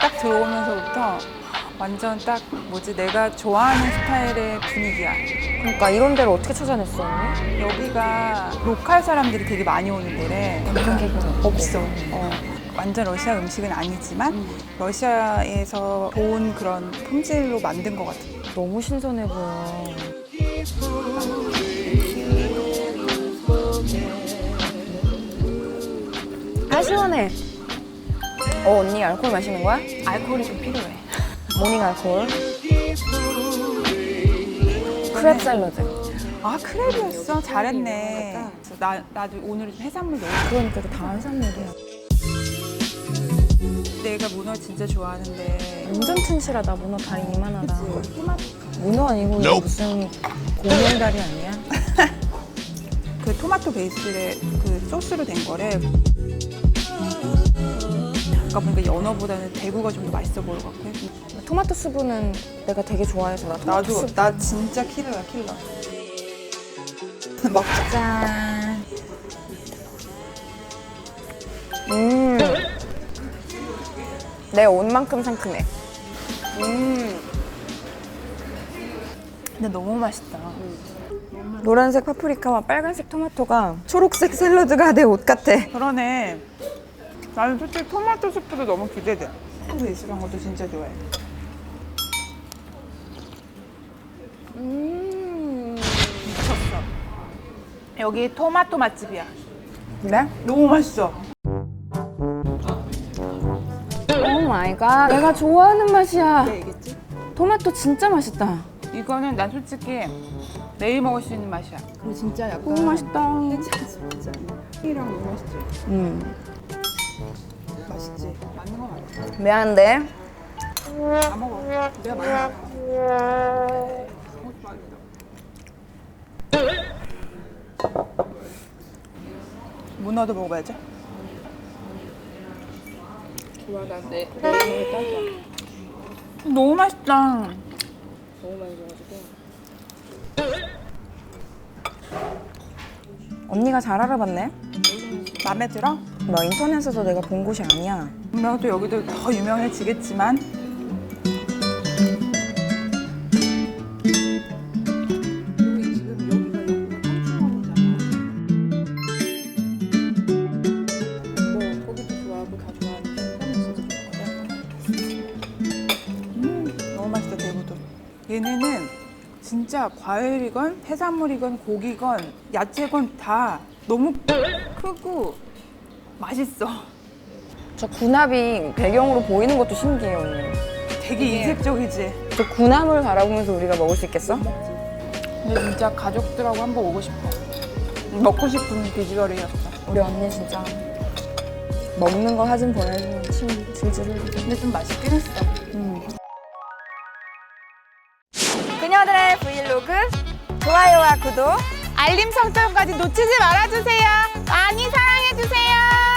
딱 들어오면서부터 완전 딱 뭐지 내가 좋아하는 스타일의 분위기야. 그러니까 이런 데를 어떻게 찾아냈어 언니? 여기가 로컬 사람들이 되게 많이 오는 데래. 관광객은 없어. 어. 완전 러시아 음식은 아니지만 러시아에서 좋은 그런 품질로 만든 것 같아. 너무 신선해 보여. 아 시원해. 어 언니 알코올 마시는 거야? 알코올이 좀 필요해. 모닝 알코올. 크랩 샐러드. 아 크랩이었어. 잘했네. 나 나도 오늘 좀 해산물 넣어. 그러니까 다 해산물이야. 내가 문어 진짜 좋아하는데 완전 튼실하다. 문어 다리 이만하다. 문어 아니고 이거 무슨 공룡다리 아니야? 그 토마토 베이스의 그 소스로 된 거래. 아까 보니까 연어보다는 대구가 좀 더 맛있어 것 같아. 토마토 수프는 내가 되게 좋아해서 나 토마토 나도 수프 나 진짜 킬러야 킬러. 먹자. 짠. 음. 내 옷만큼 상큼해. 음. 근데 너무 맛있다. 노란색 파프리카와 빨간색 토마토가 초록색 샐러드가 내 옷 같아. 그러네. 나는 솔직히 토마토 수프도 너무 기대돼. 토마토 베이스한 것도 진짜 좋아해. 음. 미쳤어. 여기 토마토 맛집이야. 그래? 너무 맛있어. 오 마이 갓. 내가 좋아하는 맛이야. 네, 얘기했지? 토마토 진짜 맛있다. 이거는 난 솔직히 매일 먹을 수 있는 맛이야. 그리고 진짜 약간 너무 맛있다. 진짜 이랑 너무 맛있지? 음. 맛있지? 맞는 거 맞아. 미안한데. 다 먹어. 내가 많이 먹어. 문어도 먹어봐야죠. 좋아 나내 내일 딱이야 너무 맛있다. 너무 많이 줘가지고 언니가 잘 알아봤네. 마음에 들어? 나 인터넷에서 내가 본 곳이 아니야. 분명 또 여기도 더 유명해지겠지만 너무 맛있다 대구도. 얘네는 진짜 과일이건 해산물이건 고기건 야채건 다 너무 크고 맛있어. 저 군합이 배경으로 보이는 것도 신기해 언니. 되게 이색적이지. 저 군함을 바라보면서 우리가 먹을 수 있겠어? 근데 진짜 가족들하고 한번 오고 싶어. 먹고 싶은 비주얼이었어. 우리 언니 진짜 먹는 거 사진 보내주면 침 질질 흘리고. 근데 좀 맛있긴 했어. 그녀들의 브이로그 좋아요와 구독 알림 설정까지 놓치지 말아주세요. 많이 사랑해주세요.